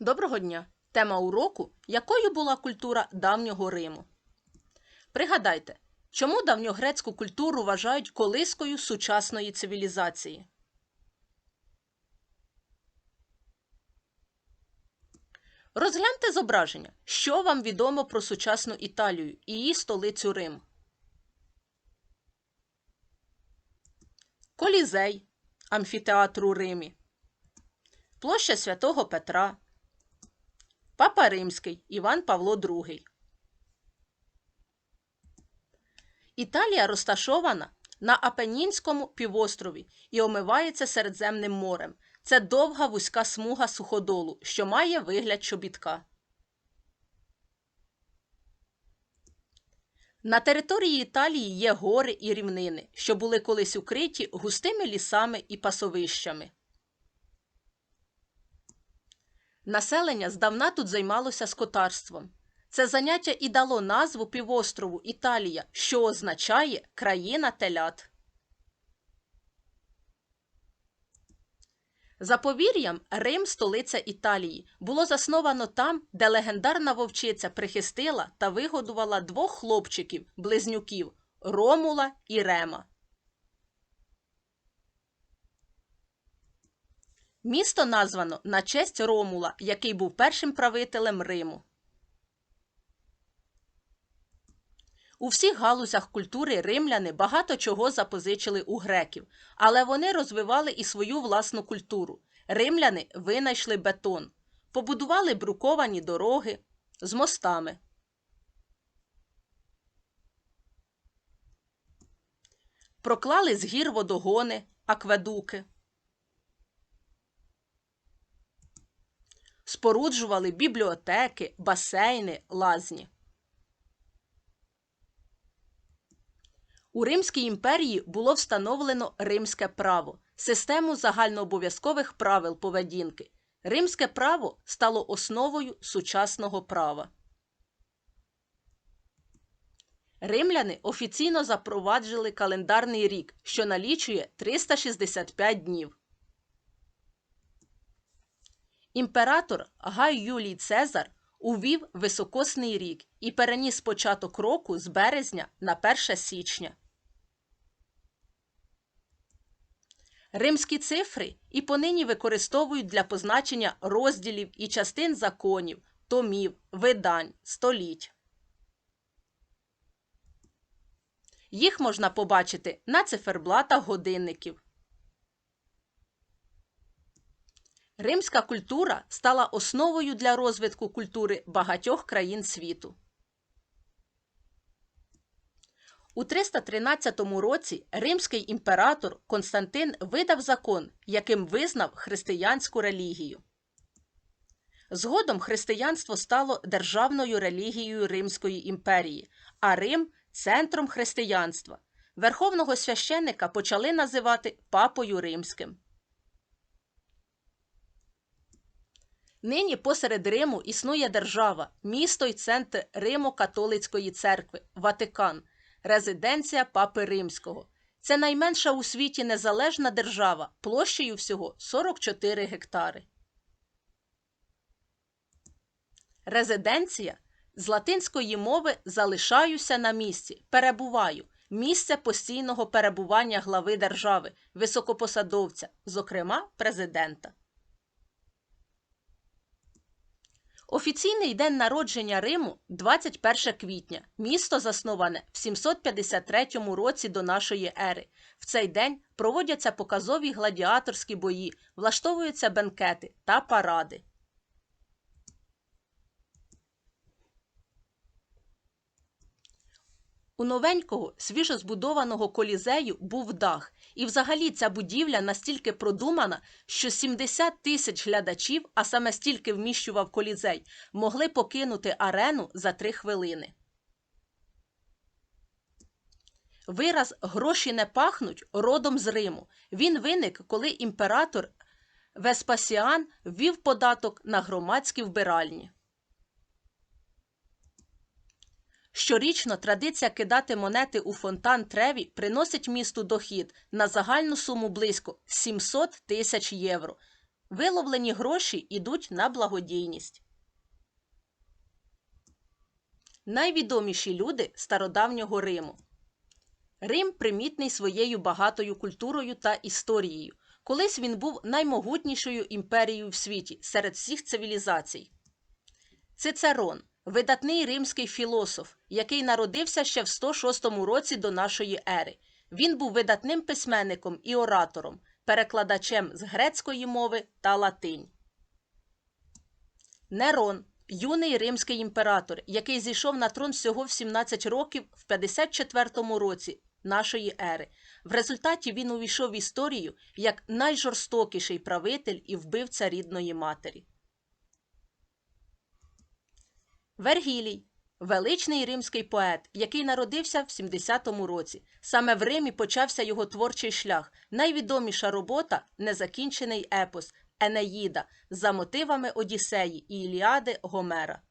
Доброго дня! Тема уроку якою була культура давнього Риму? Пригадайте, чому давньогрецьку культуру вважають колискою сучасної цивілізації? Розгляньте зображення, що вам відомо про сучасну Італію і її столицю Рим. Колізей, амфітеатр у Римі, площа Святого Петра, Папа Римський Іван Павло II. Італія розташована на Апенінському півострові і омивається Середземним морем. Це довга вузька смуга суходолу, що має вигляд чобітка. На території Італії є гори і рівнини, що були колись укриті густими лісами і пасовищами. Населення здавна тут займалося скотарством. Це заняття і дало назву півострову Італія, що означає країна телят. За повір'ям, Рим, столиця Італії, було засновано там, де легендарна вовчиця прихистила та вигодувала двох хлопчиків, близнюків Ромула і Рема. Місто названо на честь Ромула, який був першим правителем Риму. У всіх галузях культури римляни багато чого запозичили у греків, але вони розвивали і свою власну культуру. Римляни винайшли бетон, побудували бруковані дороги з мостами. Проклали з гір водогони, акведуки. Споруджували бібліотеки, басейни, лазні. У Римській імперії було встановлено римське право, систему загальнообов'язкових правил поведінки. Римське право стало основою сучасного права. Римляни офіційно запроваджили календарний рік, що налічує 365 днів. Імператор Гай Юлій Цезар увів високосний рік і переніс початок року з березня на 1 січня. Римські цифри і понині використовують для позначення розділів і частин законів, томів, видань, століть. Їх можна побачити на циферблатах годинників. Римська культура стала основою для розвитку культури багатьох країн світу. У 313 році римський імператор Константин видав закон, яким визнав християнську релігію. Згодом християнство стало державною релігією Римської імперії, а Рим центром християнства. Верховного священника почали називати Папою Римським. Нині посеред Риму існує держава, місто й центр Римо-католицької церкви Ватикан – резиденція Папи Римського. Це найменша у світі незалежна держава площею всього 44 гектари. Резиденція з латинської мови залишаюся на місці. Перебуваю. Місце постійного перебування глави держави, високопосадовця, зокрема президента. Офіційний день народження Риму 21 квітня. Місто засноване в 753 році до нашої ери. В цей день проводяться показові гладіаторські бої, влаштовуються бенкети та паради. У новенького свіжо збудованого колізею був дах, і взагалі ця будівля настільки продумана, що 70 тисяч глядачів, а саме стільки вміщував колізей, могли покинути арену за три хвилини. Вираз гроші не пахнуть родом з Риму. Він виник, коли імператор Веспасіан ввів податок на громадські вбиральні. Щорічно традиція кидати монети у фонтан Треві приносить місту дохід на загальну суму близько 700 тисяч євро. Виловлені гроші йдуть на благодійність. Найвідоміші люди стародавнього Риму. Рим примітний своєю багатою культурою та історією. Колись він був наймогутнішою імперією в світі серед всіх цивілізацій. Цицерон видатний римський філософ, який народився ще в 106 році до нашої ери. Він був видатним письменником і оратором, перекладачем з грецької мови та латинь. Нерон юний римський імператор, який зійшов на трон всього в 17 років в 54 році нашої ери. В результаті він увійшов в історію як найжорстокіший правитель і вбивця рідної матері. Вергілій величний римський поет, який народився в 70-му році. Саме в Римі почався його творчий шлях. Найвідоміша робота незакінчений епос Енеїда за мотивами Одіссеї і Іліади Гомера.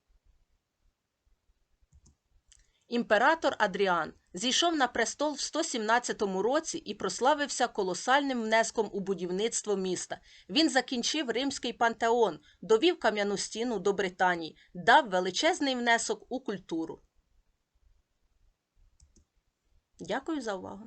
Імператор Адріан зійшов на престол в 117 році і прославився колосальним внеском у будівництво міста. Він закінчив римський пантеон, довів кам'яну стіну до Британії, дав величезний внесок у культуру. Дякую за увагу.